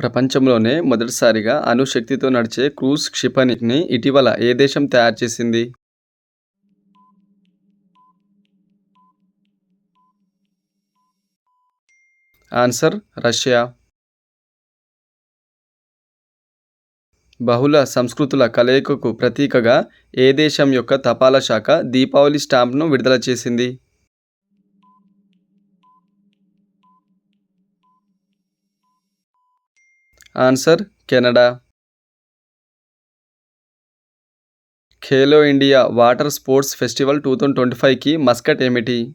ప్రపంచంలోనే మొదటిసారిగా అణుశక్తితో నడిచే క్రూజ్ క్షిపణిని ఇటీవల ఏ దేశం తయారు చేసింది? Answer Russia. బహుళ సంస్కృతుల కలయికకు ప్రతీకగా ఏ దేశం యొక్క తపాలా శాఖ దీపావళి స్టాంప్ను విడుదల చేసింది? Answer Canada. Khelo India water sports festival two thousand twenty ఫైవ్కి మస్కట్ ఏమిటి?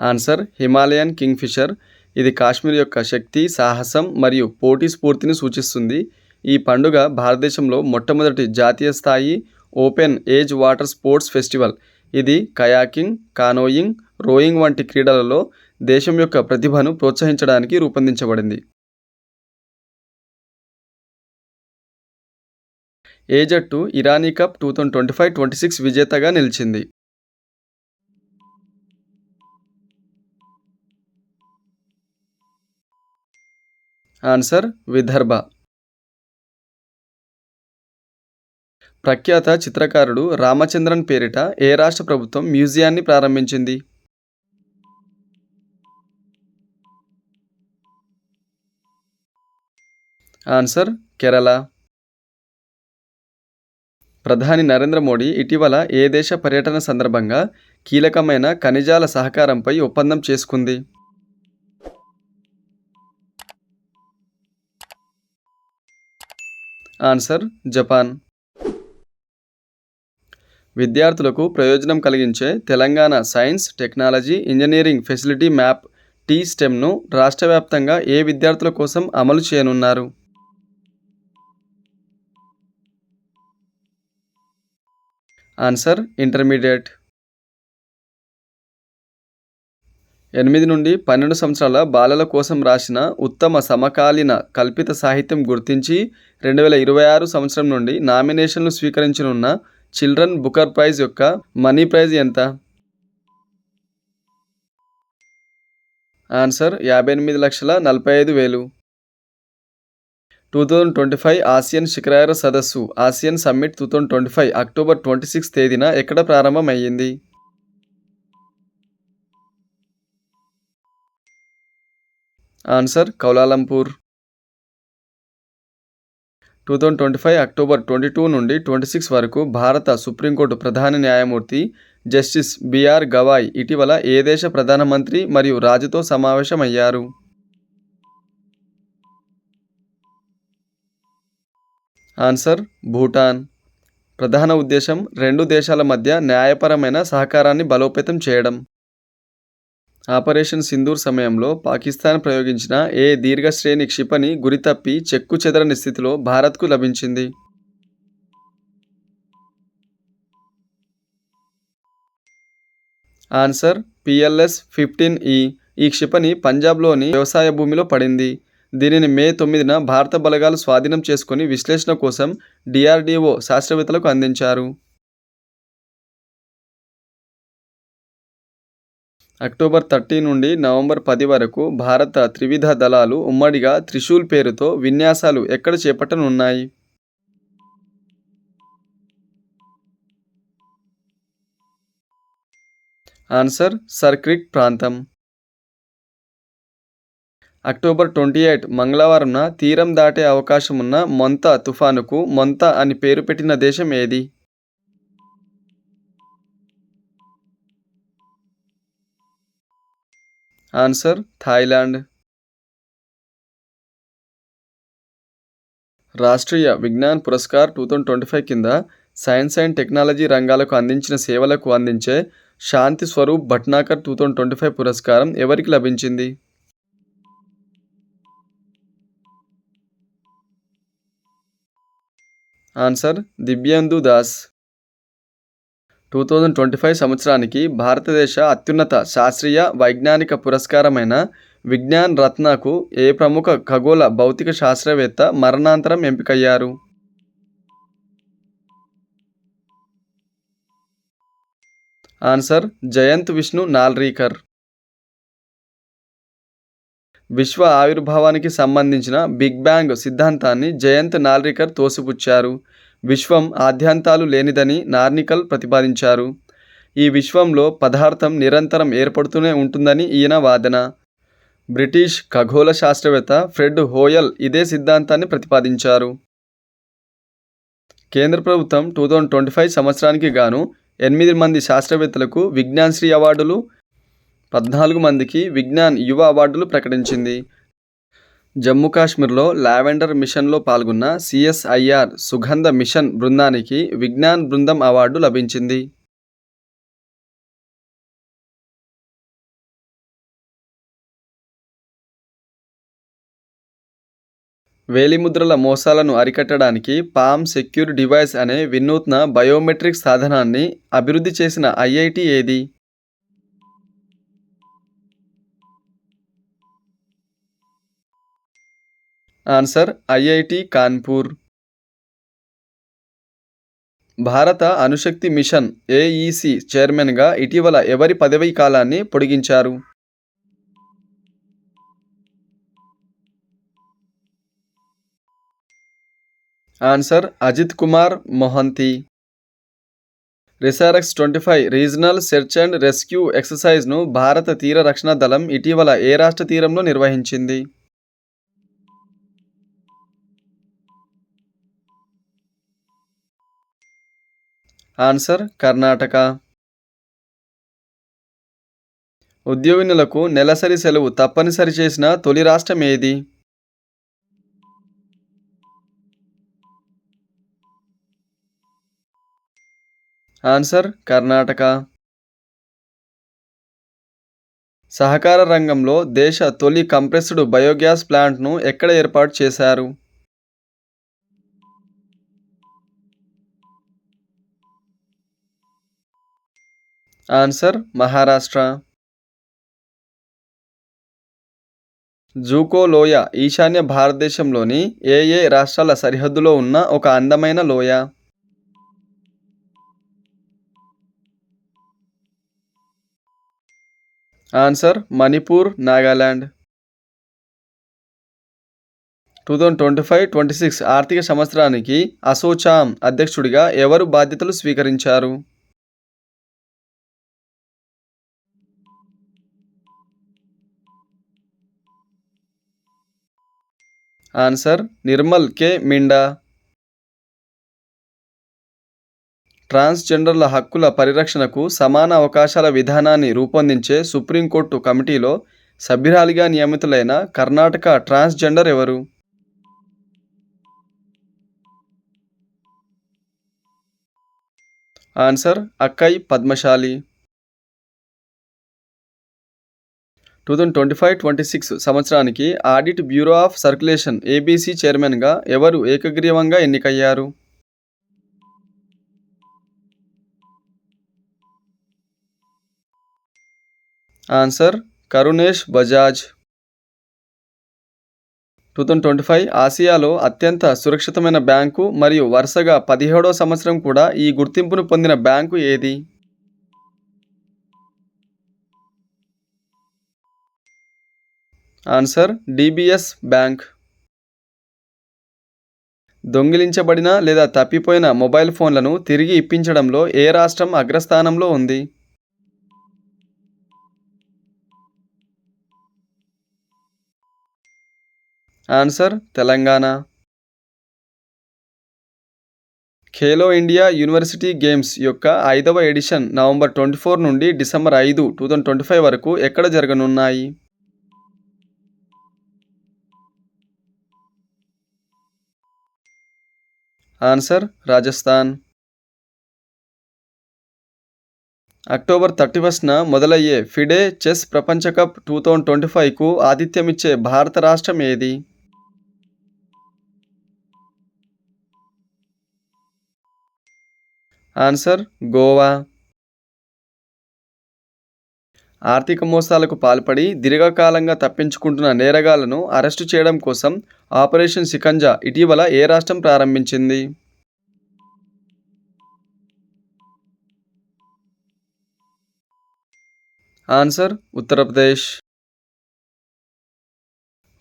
Answer Himalayan kingfisher. ఇది కాశ్మీర్ యొక్క శక్తి సాహసం మరియు పోటీ స్ఫూర్తిని సూచిస్తుంది. ఈ పండుగ భారతదేశంలో మొట్టమొదటి జాతీయ స్థాయి open age water sports festival. ఇది కయాకింగ్ కానోయింగ్ రోయింగ్ వంటి క్రీడలలో దేశం యొక్క ప్రతిభను ప్రోత్సహించడానికి రూపొందించబడింది. ఏ జట్టు Irani cup two thousand twenty five twenty six విజేతగా నిలిచింది. ఆన్సర్ విదర్భ. ప్రఖ్యాత చిత్రకారుడు రామచంద్రన్ పేరిట ఏ రాష్ట్ర ప్రభుత్వం మ్యూజియాన్ని ప్రారంభించింది? ఆన్సర్ కేరళ. ప్రధాని నరేంద్ర మోడీ ఇటీవల ఏ దేశ పర్యటన సందర్భంగా కీలకమైన ఖనిజాల సహకారంపై ఒప్పందం చేసుకుంది. Answer Japan. విద్యార్థులకు ప్రయోజనం కలిగించే Telangana science technology engineering facility map T స్టెమ్ను రాష్ట్ర వ్యాప్తంగా ఏ విద్యార్థుల కోసం అమలు చేయనున్నారు? Answer intermediate. ఎనిమిది నుండి పన్నెండు సంవత్సరాల బాలల కోసం రాసిన ఉత్తమ సమకాలీన కల్పిత సాహిత్యం గుర్తించి రెండు వేల ఇరవై ఆరు సంవత్సరం నుండి నామినేషన్లు స్వీకరించనున్న చిల్డ్రన్ బుకర్ ప్రైజ్ యొక్క మనీ ప్రైజ్ ఎంత? ఆన్సర్ యాభై ఎనిమిది లక్షల నలభై ఐదు వేలు. Two thousand twenty five Asian శిఖరాయర సదస్సు Asian summit two thousand twenty five October twenty six తేదీన ఎక్కడ ప్రారంభమయ్యింది? Answer Kuala Lumpur. Two thousand twenty five October twenty two నుండి ట్వంటీ సిక్స్ వరకు భారత సుప్రీంకోర్టు ప్రధాన న్యాయమూర్తి జస్టిస్ బిఆర్ గవాయ్ ఇటీవల ఏ దేశ ప్రధానమంత్రి మరియు రాజుతో సమావేశమయ్యారు? ఆన్సర్ భూటాన్. ప్రధాన ఉద్దేశం రెండు దేశాల మధ్య న్యాయపరమైన సహకారాన్ని బలోపేతం చేయడం. ఆపరేషన్ సింధూర్ సమయంలో పాకిస్తాన్ ప్రయోగించిన ఏ దీర్ఘశ్రేణి క్షిపణి గురితప్పి చెక్కు చెదరని స్థితిలో భారత్కు లభించింది. ఆన్సర్ పిఎల్ఎస్ ఫిఫ్టీన్ ఈ. ఈ క్షిపణి పంజాబ్లోని వ్యవసాయ భూమిలో పడింది. దీనిని మే తొమ్మిదిన భారత బలగాలు స్వాధీనం చేసుకుని విశ్లేషణ కోసం డిఆర్డిఓ శాస్త్రవేత్తలకు అందించారు. అక్టోబర్ థర్టీ నుండి నవంబర్ పది వరకు భారత త్రివిధ దళాలు ఉమ్మడిగా త్రిశూల్ పేరుతో విన్యాసాలు ఎక్కడ చేపట్టనున్నాయి? ఆన్సర్ సర్క్రిక్ ప్రాంతం. అక్టోబర్ ట్వంటీ ఎయిట్ మంగళవారంన తీరం దాటే అవకాశం ఉన్న మొంత తుఫానుకు మొంత అని పేరు పెట్టిన దేశం ఏది? Answer Thailand. Rashtriya Vigyan Puraskar two thousand twenty five కింద సైన్స్ అండ్ టెక్నాలజీ రంగాలకు అందించిన సేవలకు అందించే Shanti Swarup Bhatnagar two thousand twenty five పురస్కారం ఎవరికి లభించింది? Answer Divyendu Das. Two thousand twenty five సంవత్సరానికి భారతదేశ అత్యున్నత శాస్త్రీయ వైజ్ఞానిక పురస్కారమైన విజ్ఞాన్ రత్నకు ఏ ప్రముఖ ఖగోళ భౌతిక శాస్త్రవేత్త మరణాంతరం ఎంపికయ్యారు? ఆన్సర్ జయంత్ విష్ణు నాల్రీకర్. విశ్వ ఆవిర్భావానికి సంబంధించిన బిగ్ బ్యాంగ్ సిద్ధాంతాన్ని జయంత్ నార్లికర్ తోసిపుచ్చారు. విశ్వం ఆద్యాంతాలు లేనిదని నార్నికల్ ప్రతిపాదించారు. ఈ విశ్వంలో పదార్థం నిరంతరం ఏర్పడుతూనే ఉంటుందని ఈయన వాదన. బ్రిటిష్ ఖగోళ శాస్త్రవేత్త ఫ్రెడ్ హోయల్ ఇదే సిద్ధాంతాన్ని ప్రతిపాదించారు. కేంద్ర ప్రభుత్వం టూ థౌజండ్ ట్వంటీ ఫైవ్ సంవత్సరానికి గాను ఎనిమిది మంది శాస్త్రవేత్తలకు విజ్ఞాన్ శ్రీ అవార్డులు పద్నాలుగు మందికి విజ్ఞాన్ యువ అవార్డులు ప్రకటించింది. జమ్మూ కాశ్మీర్లో లావెండర్ మిషన్లో పాల్గొన్న సిఎస్ఐఆర్ సుగంధ మిషన్ బృందానికి విజ్ఞాన్ బృందం అవార్డు లభించింది. వేలిముద్రల మోసాలను అరికట్టడానికి పామ్ సెక్యూర్ డివైస్ అనే వినూత్న బయోమెట్రిక్ సాధనాన్ని అభివృద్ధి చేసిన ఐఐటి ఏది? Answer IIT Kanpur. భారత అణుశక్తి మిషన్ ఏఈసి చైర్మన్గా ఇటీవల ఎవరి పదవీ కాలాన్ని పొడిగించారు? Answer Ajit Kumar Mohanty. రిసారక్స్ twenty five regional search and rescue ఎక్సర్సైజ్ను భారత తీర రక్షణ దళం ఇటీవల ఏ రాష్ట్ర తీరంలో నిర్వహించింది? ఆన్సర్ కర్ణాటక. ఉద్యోగినులకు నెలసరి సెలవు తప్పనిసరి చేసిన తొలి రాష్ట్రం ఏది? ఆన్సర్ కర్ణాటక. సహకార రంగంలో దేశ తొలి కంప్రెస్డ్ బయోగ్యాస్ ప్లాంట్ను ఎక్కడ ఏర్పాటు చేశారు? ఆన్సర్ మహారాష్ట్ర. జూకో లోయ ఈశాన్య భారతదేశంలోని ఏ ఏ రాష్ట్రాల సరిహద్దులో ఉన్న ఒక అందమైన లోయ? Answer Manipur Nagaland. Two thousand twenty five twenty six ఆర్థిక సంవత్సరానికి అసోచామ్ అధ్యక్షుడిగా ఎవరు బాధ్యతలు స్వీకరించారు? ఆన్సర్ నిర్మల్ కే మిండా. ట్రాన్స్జెండర్ల హక్కుల పరిరక్షణకు సమాన అవకాశాల విధానాన్ని రూపొందించే సుప్రీంకోర్టు కమిటీలో సభ్యురాలిగా నియమితులైన కర్ణాటక ట్రాన్స్జెండర్ ఎవరు? Answer Akkai Padmashali. Two thousand twenty five twenty six సంవత్సరానికి audit bureau of circulation ABC చైర్మన్గా ఎవరు ఏకగ్రీవంగా ఎన్నికయ్యారు? Answer Karunesh Bajaj. Two thousand twenty five ఆసియాలో అత్యంత సురక్షితమైన బ్యాంకు మరియు వరుసగా పదిహేడో సంవత్సరం కూడా ఈ గుర్తింపును పొందిన బ్యాంకు ఏది? Answer DBS bank. దొంగిలించబడిన లేదా తప్పిపోయిన మొబైల్ ఫోన్లను తిరిగి ఇప్పించడంలో ఏ రాష్ట్రం అగ్రస్థానంలో ఉంది? Answer Telangana. Khelo India university games యొక్క ఐదవ ఎడిషన్ నవంబర్ ట్వంటీ ఫోర్ నుండి డిసెంబర్ ఐదు టూ థౌజండ్ ట్వంటీ ఫైవ్ వరకు ఎక్కడ జరగనున్నాయి? ఆన్సర్ రాజస్థాన్. అక్టోబర్ థర్టీ ఫస్ట్న మొదలయ్యే ఫిడే చెస్ ప్రపంచ కప్ టూ థౌజండ్ ట్వంటీ ఫైవ్కు ఆతిథ్యమిచ్చే భారత రాష్ట్రం ఏది? ఆన్సర్ గోవా. ఆర్థిక మోసాలకు పాల్పడి దీర్ఘకాలంగా తప్పించుకుంటున్న నేరగాళ్ళను అరెస్టు చేయడం కోసం ఆపరేషన్ సికంజా ఇటీవల ఏ రాష్ట్రం ప్రారంభించింది? Answer Uttar Pradesh.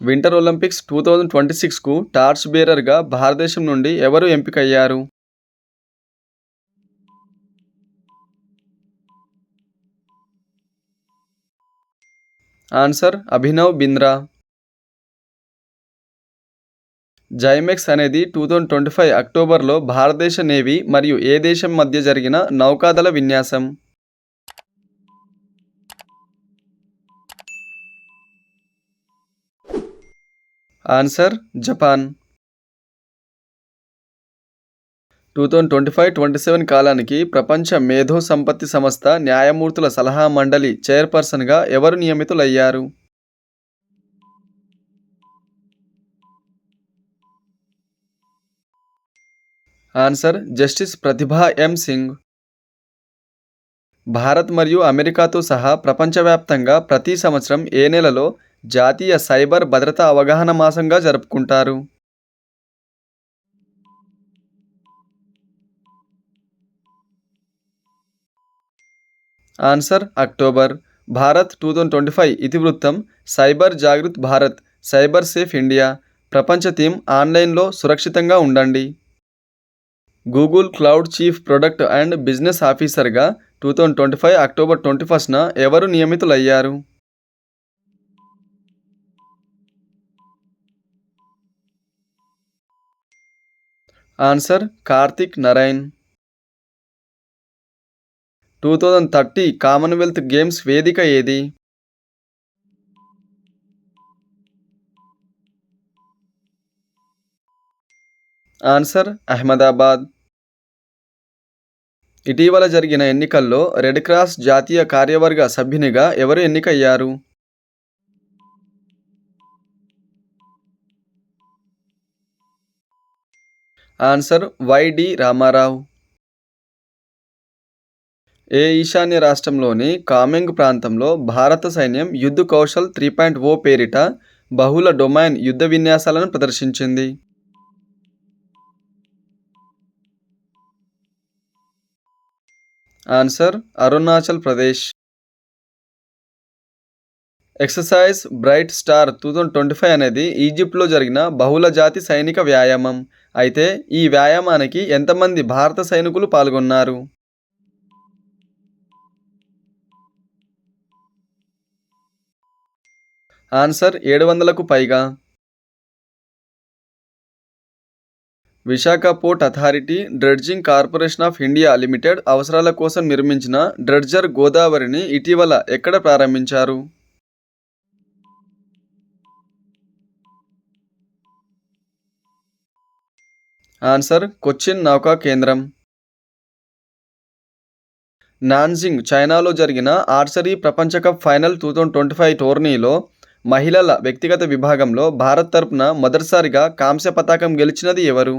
Winter olympics two thousand twenty సిక్స్కు torch బేరర్గా భారతదేశం నుండి ఎవరు ఎంపికయ్యారు? ఆన్సర్ అభినవ్ బింద్రా. జైమెక్స్ అనేది టూ థౌజండ్ ట్వంటీ ఫైవ్ అక్టోబర్లో భారతదేశ నేవీ మరియు ఏ దేశం మధ్య జరిగిన నౌకాదళ విన్యాసం. Answer Japan. Two thousand twenty five twenty seven కాలానికి ప్రపంచ మేధో సంపత్తి సంస్థ న్యాయమూర్తుల సలహా మండలి చైర్పర్సన్గా ఎవరు నియమితులయ్యారు? Answer justice Pratibha M Singh. Bharat మరియు అమెరికాతో సహా ప్రపంచవ్యాప్తంగా ప్రతి సంవత్సరం ఏ నెలలో జాతీయ సైబర్ భద్రతా అవగాహన మాసంగా జరుపుకుంటారు? Answer October. Bharat two thousand twenty five ఇతివృత్తం cyber Jagrut Bharat cyber safe India. ప్రపంచ థీమ్ ఆన్లైన్లో సురక్షితంగా ఉండండి. Google cloud chief product and business ఆఫీసర్గా two thousand twenty five October twenty ఫస్ట్న ఎవరు నియమితులయ్యారు? Answer Kartik Narain two thousand thirty commonwealth games వేదిక ఏది? ఆన్సర్ అహ్మదాబాద్. ఇటీవల జరిగిన ఎన్నికల్లో రెడ్ క్రాస్ జాతీయ కార్యవర్గ సభ్యునిగా ఎవరు ఎన్నికయ్యారు? Answer YD Ramarao. ఏ ఈశాన్య రాష్ట్రంలోని కామెంగ్ ప్రాంతంలో భారత సైన్యం యుద్ధ కౌశల్ త్రీ పాయింట్ ఓ పేరిట బహుళ డొమైన్ యుద్ధ విన్యాసాలను ప్రదర్శించింది. Answer Arunachal Pradesh. Exercise bright star two thousand twenty five అనేది ఈజిప్ట్లో జరిగిన బహుళ జాతి సైనిక వ్యాయామం. అయితే ఈ వ్యాయామానికి ఎంతమంది భారత సైనికులు పాల్గొన్నారు? ఆన్సర్ ఏడు వందలకు పైగా. Visakha port authority dredging corporation of India limited అవసరాల కోసం నిర్మించిన డ్రెడ్జర్ గోదావరిని ఇటీవల ఎక్కడ ప్రారంభించారు? ఆన్సర్ కొచ్చిన్ నౌకా కేంద్రం. నాన్జింగ్ చైనాలో జరిగిన ఆర్చరీ ప్రపంచ cup final two thousand twenty five టోర్నీలో మహిళల వ్యక్తిగత విభాగంలో భారత్ తరపున మొదటిసారిగా కాంస్య పతాకం గెలిచినది ఎవరు?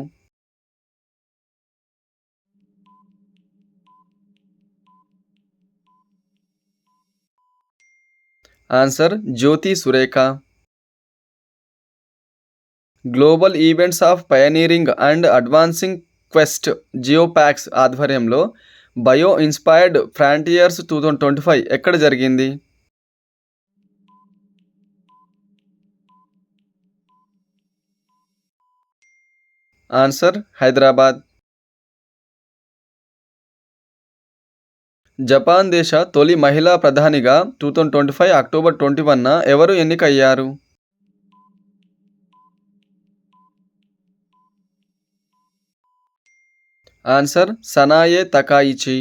Answer Jyothi Surekha. Global events of pioneering and advancing quest జియోపాక్స్ ఆధ్వర్యంలో bio inspired frontiers two thousand twenty five ఎక్కడ జరిగింది? ఆన్సర్ హైదరాబాద్. జపాన్ దేశ తొలి మహిళా ప్రధానిగా two thousand twenty five October twenty వన్న ఎవరు ఎన్నికయ్యారు? Answer Sanae Takaichi.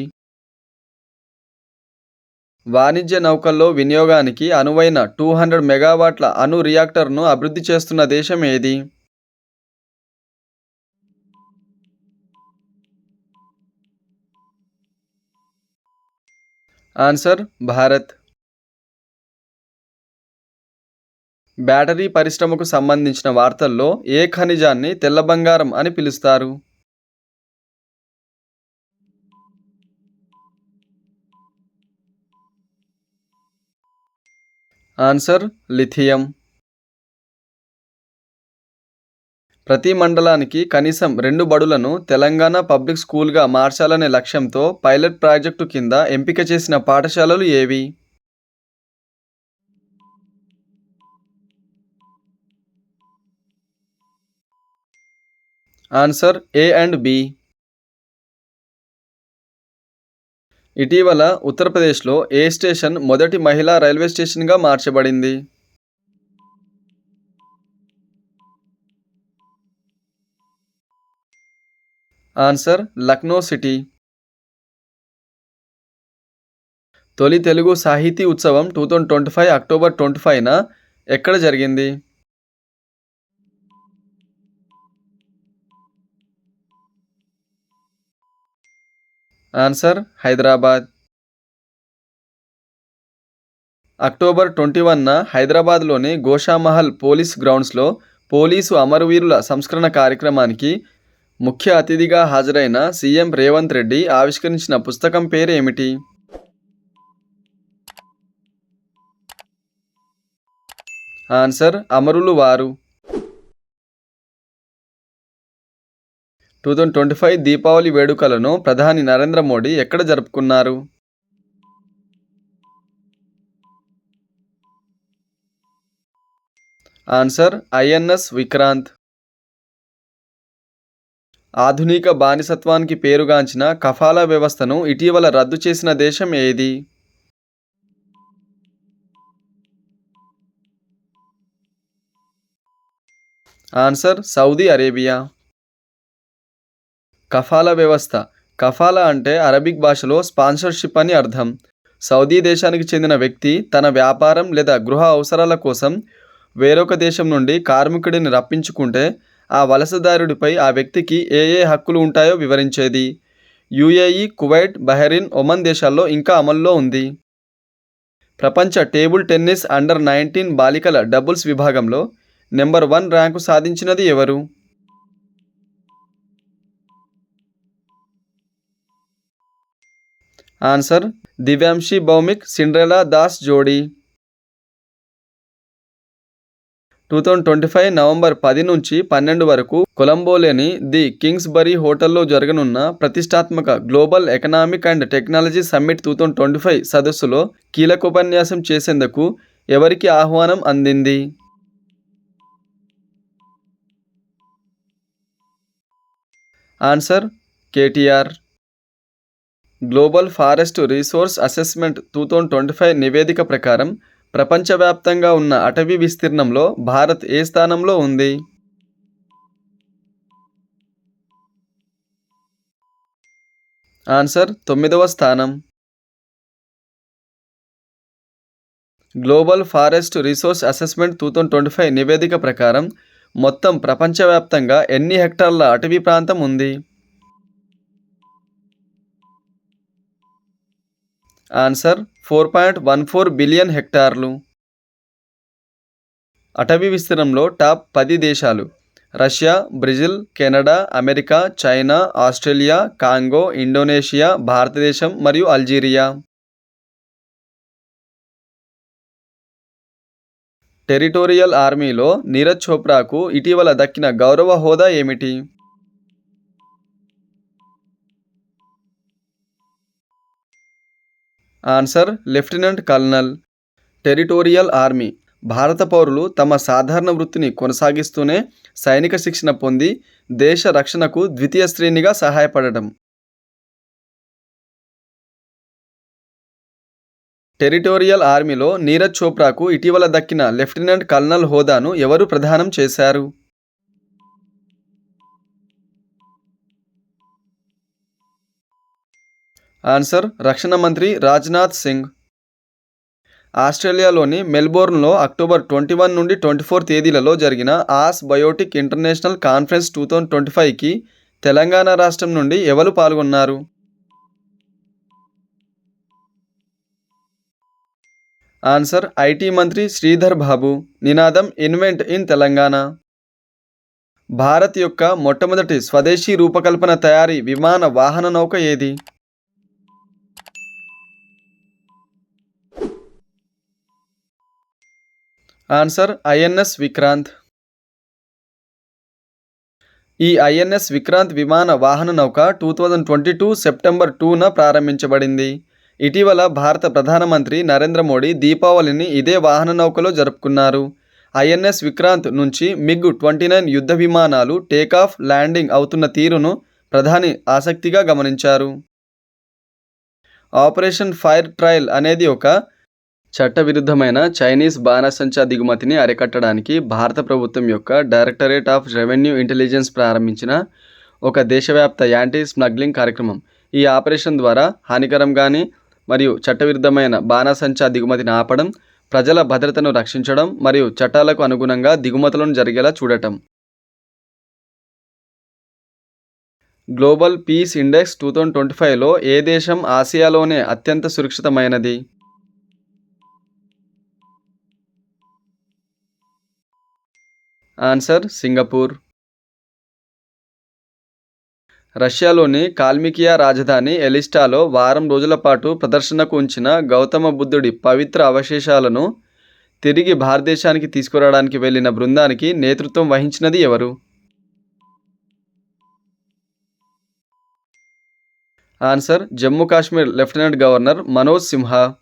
వాణిజ్య నౌకల్లో వినియోగానికి అనువైన టూ హండ్రెడ్ మెగావాట్ల అణు రియాక్టర్ను అభివృద్ధి చేస్తున్న దేశం ఏది? ఆన్సర్ భారత్. బ్యాటరీ పరిశ్రమకు సంబంధించిన వార్తల్లో ఏ ఖనిజాన్ని తెల్ల బంగారం అని పిలుస్తారు? Answer lithium. ప్రతి మండలానికి కనీసం రెండు బడులను తెలంగాణ పబ్లిక్ స్కూల్గా మార్చాలనే లక్ష్యంతో పైలట్ ప్రాజెక్టు కింద ఎంపిక చేసిన పాఠశాలలు ఏవి? ఆన్సర్ ఏ అండ్ బి ఇటీవల ఉత్తరప్రదేశ్లో ఏ స్టేషన్ మొదటి మహిళా రైల్వే స్టేషన్గా మార్చబడింది? Answer Lucknow city. తొలి తెలుగు సాహితీ ఉత్సవం two thousand twenty five October twenty ఫైవ్న ఎక్కడ జరిగింది? ఆన్సర్ హైదరాబాద్. అక్టోబర్ ట్వంటీ వన్న హైదరాబాద్లోని గోషామహల్ పోలీస్ గ్రౌండ్స్లో పోలీసు అమరవీరుల సంస్కరణ కార్యక్రమానికి ముఖ్య అతిథిగా హాజరైన సీఎం రేవంత్ రెడ్డి ఆవిష్కరించిన పుస్తకం పేరు ఏమిటి ఆన్సర్ అమరులు వారు. Two thousand twenty five Deepavali వేడుకలను ప్రధాని నరేంద్ర మోడీ ఎక్కడ జరుపుకున్నారు? Answer INS Vikrant. ఆధునిక బానిసత్వానికి పేరుగాంచిన కఫాలా వ్యవస్థను ఇటీవల రద్దు చేసిన దేశం ఏది? Answer Saudi Arabia. కఫాలా వ్యవస్థ. కఫాలా అంటే అరబిక్ భాషలో స్పాన్సర్షిప్ అని అర్థం. సౌదీ దేశానికి చెందిన వ్యక్తి తన వ్యాపారం లేదా గృహ అవసరాల కోసం వేరొక దేశం నుండి కార్మికుడిని రప్పించుకుంటే ఆ వలసదారుడిపై ఆ వ్యక్తికి ఏ ఏ హక్కులు ఉంటాయో వివరించేది. యుఏఈ కువైట్ బహ్రెయిన్ ఒమన్ దేశాల్లో ఇంకా అమల్లో ఉంది. ప్రపంచ టేబుల్ టెన్నిస్ అండర్ నైన్టీన్ బాలికల డబుల్స్ విభాగంలో నెంబర్ వన్ ర్యాంకు సాధించినది ఎవరు? ఆన్సర్ దివ్యాంశి భౌమిక్ సిండ్రెలా దాస్ జోడీ. Two thousand twenty five November పది నుంచి పన్నెండు వరకు కొలంబోలోని ది కింగ్స్బరీ హోటల్లో జరగనున్న ప్రతిష్టాత్మక global economic and technology summit two thousand twenty five సదస్సులో కీలక ఉపన్యాసం చేసేందుకు ఎవరికి ఆహ్వానం అందింది? Answer KTR. Global forest resource assessment two thousand twenty five నివేదిక ప్రకారం ప్రపంచవ్యాప్తంగా ఉన్న అటవీ విస్తీర్ణంలో భారత్ ఏ స్థానంలో ఉంది? ఆన్సర్ తొమ్మిదవ స్థానం. Global forest resource assessment two thousand twenty five నివేదిక ప్రకారం మొత్తం ప్రపంచవ్యాప్తంగా ఎన్ని హెక్టార్ల అటవీ ప్రాంతం ఉంది? Answer four point one four billion హెక్టార్లు. అటవీ విస్తీర్ణంలో టాప్ పది దేశాలు Russia Brazil Canada America China Australia Congo Indonesia భారతదేశం మరియు అల్జీరియా. టెరిటోరియల్ ఆర్మీలో నీరజ్ చోప్రాకు ఇటీవల దక్కిన గౌరవ హోదా ఏమిటి? Answer lieutenant colonel. Territorial army. భారత పౌరులు తమ సాధారణ వృత్తిని కొనసాగిస్తూనే సైనిక శిక్షణ పొంది దేశ రక్షణకు ద్వితీయ శ్రేణిగా సహాయపడటం. టెరిటోరియల్ ఆర్మీలో నీరజ్ చోప్రాకు ఇటీవల దక్కిన లెఫ్టినెంట్ కల్నల్ హోదాను ఎవరు ప్రదానం చేశారు? ఆన్సర్ రక్షణ మంత్రి రాజ్నాథ్ సింగ్. ఆస్ట్రేలియాలోని మెల్బోర్న్లో అక్టోబర్ ట్వంటీ వన్ నుండి ట్వంటీ ఫోర్ తేదీలలో జరిగిన AusBiotech international conference two thousand twenty ఫైవ్కి తెలంగాణ రాష్ట్రం నుండి ఎవరు పాల్గొన్నారు? ఆన్సర్ ఐటీ మంత్రి శ్రీధర్ బాబు. నినాదం ఇన్వెంట్ ఇన్ తెలంగాణ. భారత్ యొక్క మొట్టమొదటి స్వదేశీ రూపకల్పన తయారీ విమాన వాహన నౌక ఏది? Answer INS Vikrant. ఈ ఐఎన్ఎస్ విక్రాంత్ విమాన వాహన నౌక two thousand twenty two September టూన ప్రారంభించబడింది. ఇటీవల భారత ప్రధానమంత్రి నరేంద్ర మోడీ దీపావళిని ఇదే వాహన నౌకలో జరుపుకున్నారు. ఐఎన్ఎస్ విక్రాంత్ నుంచి మిగ్ ట్వంటీ నైన్ యుద్ధ విమానాలు టేకాఫ్ ల్యాండింగ్ అవుతున్న తీరును ప్రధాని ఆసక్తిగా గమనించారు. ఆపరేషన్ ఫైర్ ట్రయల్ అనేది ఒక చట్టవిరుద్ధమైన చైనీస్ బాణసంచా దిగుమతిని అరికట్టడానికి భారత ప్రభుత్వం యొక్క డైరెక్టరేట్ ఆఫ్ రెవెన్యూ ఇంటెలిజెన్స్ ప్రారంభించిన ఒక దేశవ్యాప్త యాంటీ స్మగ్లింగ్ కార్యక్రమం. ఈ ఆపరేషన్ ద్వారా హానికరం కానీ మరియు చట్టవిరుద్ధమైన బాణసంచా దిగుమతిని ఆపడం ప్రజల భద్రతను రక్షించడం మరియు చట్టాలకు అనుగుణంగా దిగుమతులను జరిగేలా చూడటం. Global peace index two thousand twenty ఫైవ్లో ఏ దేశం ఆసియాలోనే అత్యంత సురక్షితమైనది? Answer Singapore. రష్యాలోని కాల్మికియా రాజధాని ఎలిస్టాలో వారం రోజుల పాటు ప్రదర్శనకు ఉంచిన గౌతమ బుద్ధుడి పవిత్ర అవశేషాలను తిరిగి భారతదేశానికి తీసుకురావడానికి వెళ్ళిన బృందానికి నేతృత్వం వహించినది ఎవరు? Answer Jammu Kashmir lieutenant governor Manoj Sinha